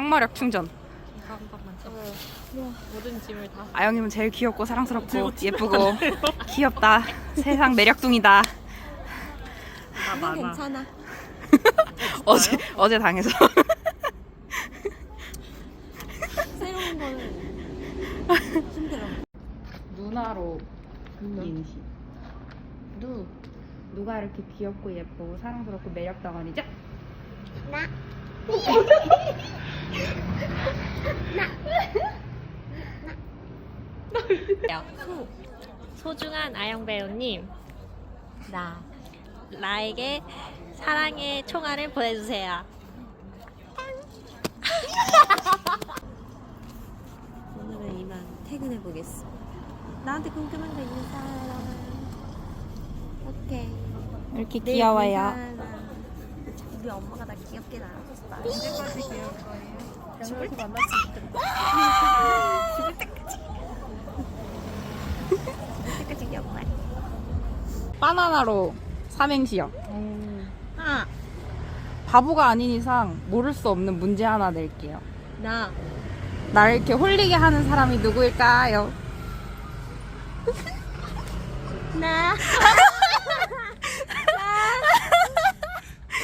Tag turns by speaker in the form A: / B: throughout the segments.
A: 항마력 충전.
B: 이거 한 번만 쳐. 모든 짐을 다.
A: 아영님은 제일 귀엽고 사랑스럽고 예쁘고 귀엽다. 세상 매력둥이다.
B: 다 많아.
C: 괜찮아.
A: 어제 어제 당해서.
C: 새로운 거는 힘들어.
A: 누나로 이행시. 누 누가 이렇게 귀엽고 예쁘고 사랑스럽고 매력 덩어리죠?
C: 나.
B: 소, 소중한 아영 배우님, 나 나에게 사랑의 총알을 보내주세요.
C: 오늘은 이만 퇴근해 보겠어. 나한테 궁금한 거 있는 사람. 오케이.
A: 이렇게
C: 네,
A: 귀여워요.
C: 사람. 우리 엄마가 나 귀엽게 낳았어.
B: 언제까지 귀여울 거예요? 죽을 때 만났을 때.
C: 죽을 때까지. 죽을 때까지 귀엽다.
A: 바나나로 삼행시요.
C: 아,
A: 바보가 아닌 이상 모를 수 없는 문제 하나 낼게요.
C: 나.
A: 날 이렇게 홀리게 하는 사람이 누구일까요?
C: 나.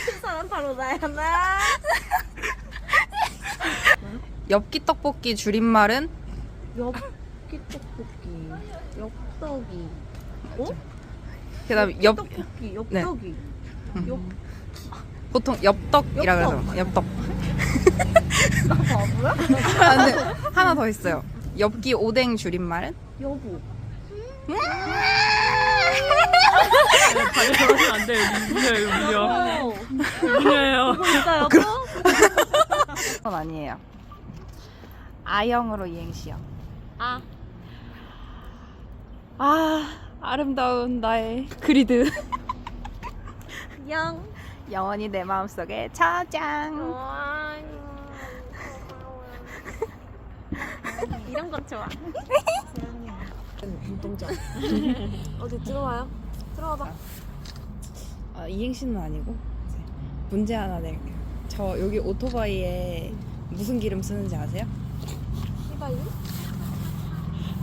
C: 그 사람 바로 나야, 나.
A: 엽기 떡볶이 줄임말은
C: 엽기 떡볶이. 엽떡이. 어?
A: 그다음 엽
C: 떡볶이.
A: 네.
C: 엽떡이. 엽.
A: 보통 엽떡이라
C: 엽떡.
A: 그래서 엽떡.
C: 나 바보야?
A: 아, 근데 하나 더 있어요. 엽기 오뎅 줄임말은
C: 여보.
B: 저러면 안 돼요. 문제예요, 문제. 문제예요.
C: 진짜 여보?
A: 그건 아니에요. 아영으로 이행시요.
B: 아,
A: 아 아름다운 나의 그리드
C: 영.
A: 영원히 내 마음속에 저장.
C: 이런 건 좋아. 눈동자. 어디 들어와요? 들어와봐.
A: 아, 이행시는 아니고 이제 문제 하나 낼게요. 저 여기 오토바이에 무슨 기름 쓰는지 아세요?
C: 휘발유?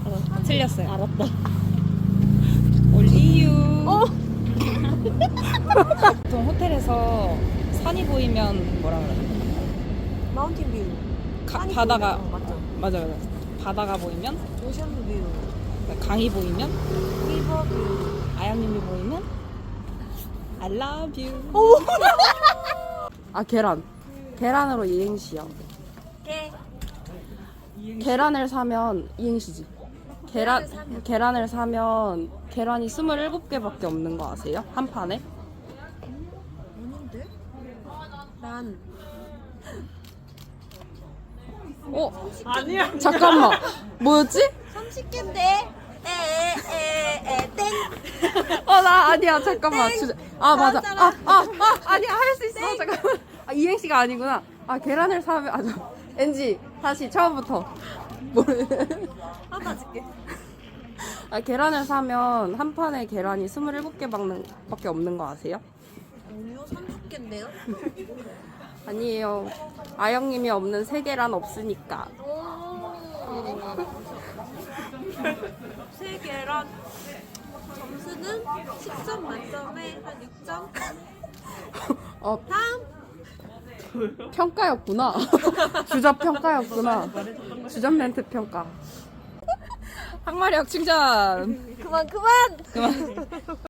A: 아, 틀렸어요.
C: 알았다. 어?
A: 보통 호텔에서 산이 보이면 뭐라 그러죠?
C: 마운틴 뷰.
A: 가-
C: 산이
A: 바다가
C: 보이면, 어, 맞죠?
A: 맞아요, 맞아요. 바다가 보이면
C: 오션 뷰.
A: 강이 보이면
C: 리버 뷰.
A: 아영님이 보이면 I love you. 아 계란. 계란으로 이행시요.
C: 깨.
A: 계란을 사면 이행시지. 계란 계란을 사면 계란이 27개밖에 없는 거 아세요? 한 판에?
C: 아닌데? 난.
A: 어?
B: 아니야.
A: 잠깐만. 뭐였지?
C: 30개인데? 에에에에 땡.
A: 어 나 아니야. 잠깐만.
C: 땡!
A: 주제- 아 맞아.
C: 나왔잖아.
A: 아, 아, 아 아니야. 할 수 있어. 잠깐만. 아 이행시가 아니구나. 아 계란을 사면 아저 NG 다시 처음부터. 모르.
C: 하나 줄게.
A: 아 계란을 사면 한 판에 계란이 27개 밖에 없는 거 아세요?
C: 아니요, 30개인데요?
A: 아니에요. 아영님이 없는 세 계란 없으니까.
C: 세 개랑 점수는 10점 만점에 한 6점?
A: 어
C: 다음!
A: 평가였구나. 주접 평가였구나. 주접 멘트 평가. 항마력 충전.
C: 그만, 그만!
A: 그만.